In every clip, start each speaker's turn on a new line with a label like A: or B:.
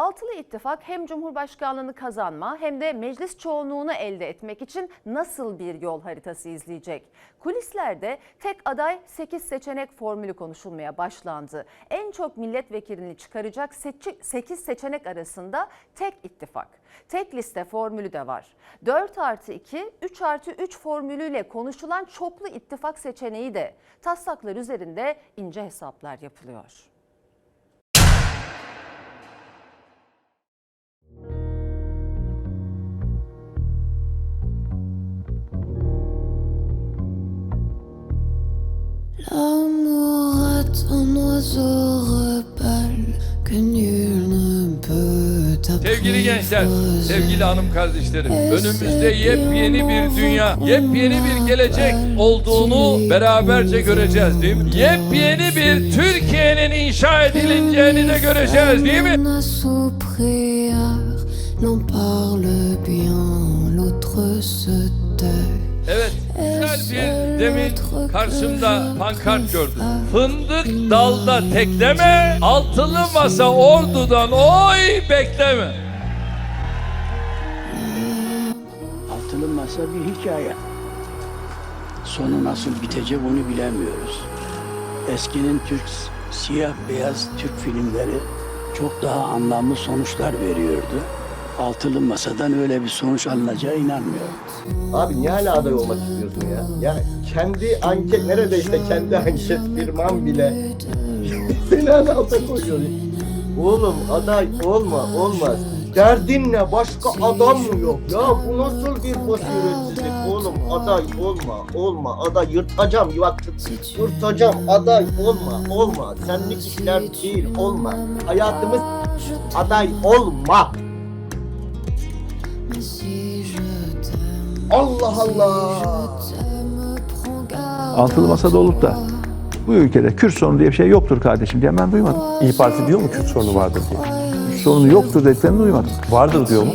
A: Altılı İttifak hem Cumhurbaşkanlığını kazanma hem de meclis çoğunluğunu elde etmek için nasıl bir yol haritası izleyecek? Kulislerde tek aday 8 seçenek formülü konuşulmaya başlandı. En çok milletvekilini çıkaracak 8 seçenek arasında tek ittifak. Tek liste formülü de var. 4 artı 2, 3 artı 3 formülüyle konuşulan çoklu ittifak seçeneği de taslaklar üzerinde ince hesaplar yapılıyor.
B: L'amour est un oiseau rebelle que nul ne peut
C: Sevgili gençler, sevgili hanım kardeşlerim, önümüzde yepyeni bir dünya, yepyeni bir gelecek olduğunu beraberce göreceğiz değil mi? Yepyeni bir Türkiye'nin inşa edileceğini de göreceğiz değil mi?
B: L'un parle bien, l'autre se tait.
C: Evet, güzel bir demin karşımda pankart gördüm. Fındık dalda tekleme, altılı masa ordudan oy bekleme.
D: Altılı masa bir hikaye. Sonu nasıl bitecek onu bilemiyoruz. Eskinin Türk siyah beyaz Türk filmleri çok daha anlamlı sonuçlar veriyordu. Altılı masadan öyle bir sonuç alınacağı inanmıyorum.
E: Abi niye hala aday olmak istiyorsun ya? Ya kendi anket neredeyse kendi anket firman bile seni hala alta koyuyor. Oğlum aday olma olmaz. Derdin ne? Başka adam mı yok? Ya bu nasıl bir basiretsizlik? Oğlum aday olma, olma. Aday yırtacağım, bak yırtacağım. Aday olma, olma. Senlik işler değil, olma. Hayatımız aday olma. Allah Allah.
F: altılı masada olup da bu ülkede Kürt sorunu diye bir şey yoktur kardeşim diye ben duymadım.
G: İyi Parti diyor mu Kürt sorunu vardır diye?
F: Kürt sorunu yoktur dediklerini duymadım.
G: Vardır diyor mu?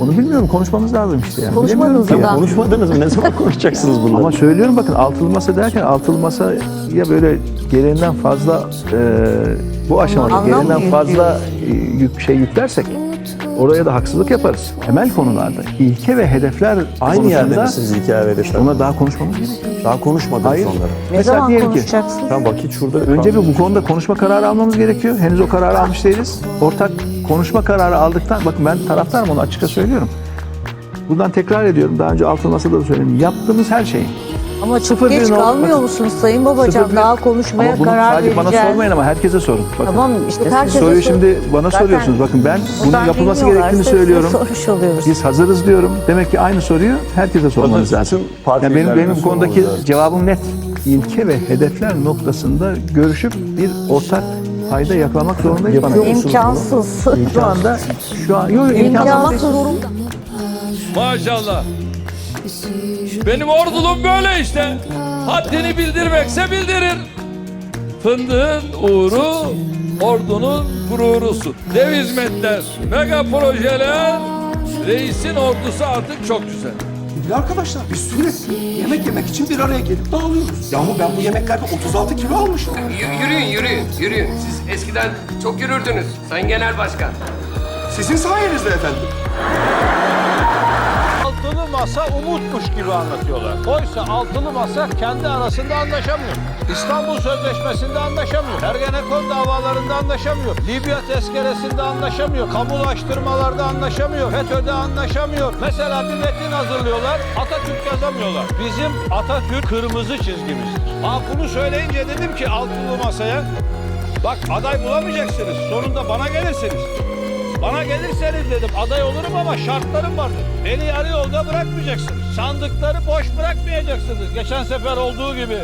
F: Onu bilmiyorum konuşmamız lazım işte yani.
H: Konuşmadınız da.
G: Konuşmadınız mı? Ne zaman konuşacaksınız bunları?
F: Ama söylüyorum bakın altılı masa derken altılı masaya böyle gereğinden fazla e, bu aşamada
H: anlam mı
F: gereğinden fazla e, yük, şey yüklersek oraya da haksızlık yaparız. Temel konularda ilke ve hedefler
G: Aynı yerde
F: konusunda
G: misiniz hikaye verirler?
F: Ona daha konuşmamız gerekiyor.
G: Daha konuşmadınız
F: Hayır.
G: onları.
H: Ne
F: Mesela
H: zaman
F: diyelim ki
H: konuşacaksınız?
G: Tam vakit şurada.
F: Önce bir bu konuda konuşma kararı almamız gerekiyor. Henüz o kararı almış değiliz. Ortak konuşma kararı aldıktan, bakın ben taraftarım onu açıkça söylüyorum. Buradan tekrar ediyorum. Daha önce altın masada da söyledim. Yaptığımız her şeyin.
H: Ama çok geç kalmıyor musunuz Sayın Babacan?
F: Sıfır
H: Daha konuşmaya
F: Ama bunu
H: karar
F: sadece bana
H: vereceğiz.
F: sormayın ama herkese sorun. Bakın.
H: Tamam işte herkese
F: Soruyu
H: sor-
F: şimdi bana
H: Zaten
F: soruyorsunuz. Bakın ben bunun yapılması
H: bilmiyorlar.
F: gerektiğini söylüyorum.
H: Sormuş oluyoruz.
F: Biz hazırız diyorum. Demek ki aynı soruyu herkese sormanız
G: Hazır.
F: lazım. Yani benim, benim bu konudaki
G: lazım.
F: cevabım net. İlke ve hedefler noktasında görüşüp bir ortak fayda yakalamak zorundayız bana.
H: İmkansız.
F: Şu anda şu an yok imkansız.
H: İmkansız.
C: Maşallah. Benim ordulum böyle işte. Haddini bildirmekse bildirir. Fındığın uğru, ordunun gururusu. Dev hizmetler, mega projeler, reisin ordusu artık çok güzel.
I: Sevgili arkadaşlar biz sürekli yemek yemek için bir araya gelip dağılıyoruz. Yahu ben bu yemeklerde 36 kilo almışım.
J: Y- Yürüyün, yürüyün, yürüyün. Siz eskiden çok yürürdünüz Sayın Genel Başkan.
I: Sizin sayenizde efendim.
K: Altılı masa umutmuş gibi anlatıyorlar. Oysa altılı masa kendi arasında anlaşamıyor. İstanbul Sözleşmesi'nde anlaşamıyor. Ergenekon davalarında anlaşamıyor. Libya tezkeresinde anlaşamıyor. Kamulaştırmalarda anlaşamıyor. FETÖ'de anlaşamıyor. Mesela bir metin hazırlıyorlar. Atatürk yazamıyorlar. Bizim Atatürk kırmızı çizgimizdir. Ha bunu söyleyince dedim ki altılı masaya Bak aday bulamayacaksınız. Sonunda bana gelirsiniz. Bana gelirseniz dedim aday olurum ama şartlarım var dedim. Beni yarı yolda bırakmayacaksınız. Sandıkları boş bırakmayacaksınız. Geçen sefer olduğu gibi.